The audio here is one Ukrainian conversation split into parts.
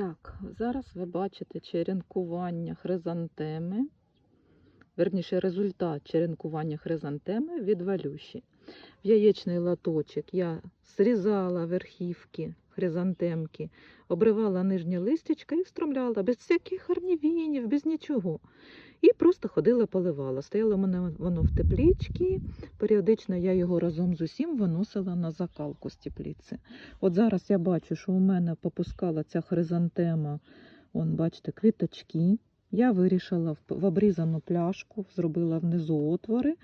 Так, зараз ви бачите черенкування хризантеми, верніше результат черенкування хризантеми від валюші. В яєчний латочок я зрізала верхівки хризантемки, обривала нижнє листячка і встромляла без всяких харнівінів, без нічого. І просто ходила, поливала. Стояло мене воно в теплічці. Періодично я його разом з усім виносила на закалку з тепліці. От зараз я бачу, що у мене попускала ця хризантема, вон, бачите, квіточки. Я вирішила в- обрізану пляшку, зробила внизу отвори.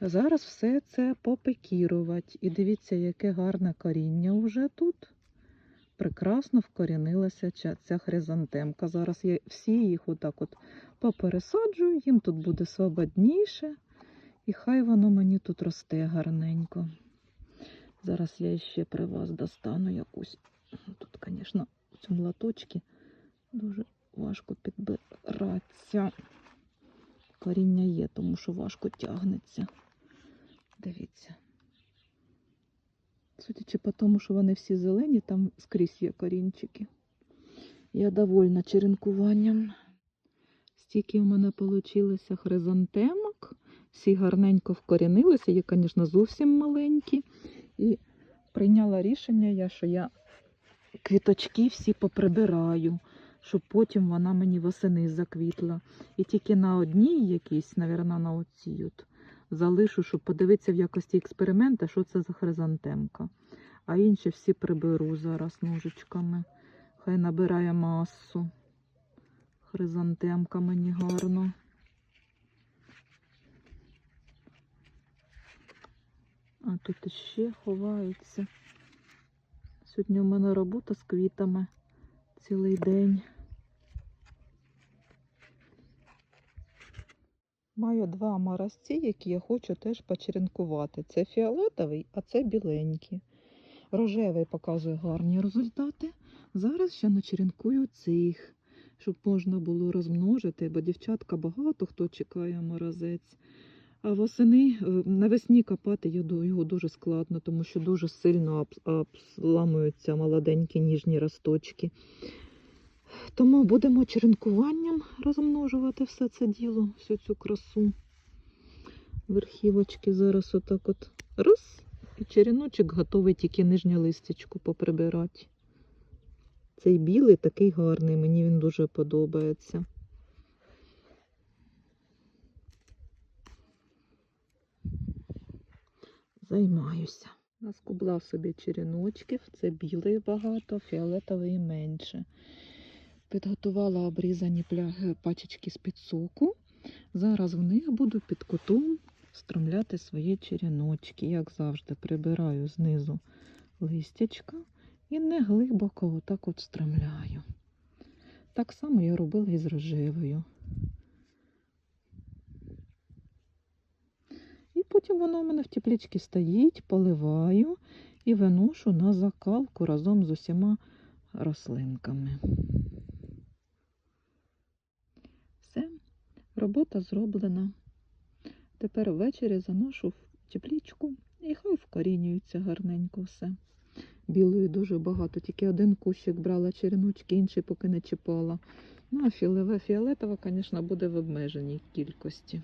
Зараз все це попекірувати. І дивіться, яке гарне коріння вже тут. Прекрасно вкорінилася ця хризантемка. Зараз я всі їх отак от попересаджую, їм тут буде свободніше. І хай воно мені тут росте гарненько. Зараз я ще при вас достану якусь. Тут, звісно, в цьому латочці дуже важко підбиратися. Коріння є, тому що важко тягнеться. Дивіться. Судячи по тому, що вони всі зелені, там скрізь є корінчики. Я довольна черенкуванням. Стільки в мене вийшло хризантемок. Всі гарненько вкорінилися, є, звісно, зовсім маленькі. І прийняла рішення, я, що я квіточки всі поприбираю, щоб потім вона мені восени заквітла. І тільки на одній якійсь, мабуть, на оцій от, залишу, щоб подивитися в якості експеримента, що це за хризантемка. А інші всі приберу зараз ножичками. Хай набирає масу. Хризантемка мені гарно. А тут іще ховається. Сьогодні у мене робота з квітами цілий день. Маю два морозці, які я хочу теж почеренкувати. Це фіолетовий, а це біленький. Рожевий показує гарні результати. Зараз ще начеренкую цих, щоб можна було розмножити, бо дівчатка багато хто чекає морозець. А восени е, навесні копати його дуже складно, тому що дуже сильно обламуються молоденькі ніжні росточки. Тому будемо черенкуванням розмножувати все це діло, всю цю красу. Верхівочки зараз отак от раз, і череночок готовий тільки нижнє листячко поприбирати. Цей білий такий гарний, мені він дуже подобається. Займаюся. Наскубла собі череночків, це білий багато, фіолетовий менше. Підготувала обрізані пля- пачечки з-під соку. Зараз в них буду під кутом стромляти свої череночки. Як завжди, прибираю знизу листячка і не глибоко отак от стромляю. Так само я робила і з рожевою. І потім воно у мене в теплічці стоїть, поливаю і виношу на закалку разом з усіма рослинками. Все, робота зроблена. Тепер ввечері заношу в теплічку і хай вкорінюється гарненько все. Білої дуже багато, тільки один кущик брала череночки, інший поки не чіпала. Ну, а фіолетова, звісно, буде в обмеженій кількості.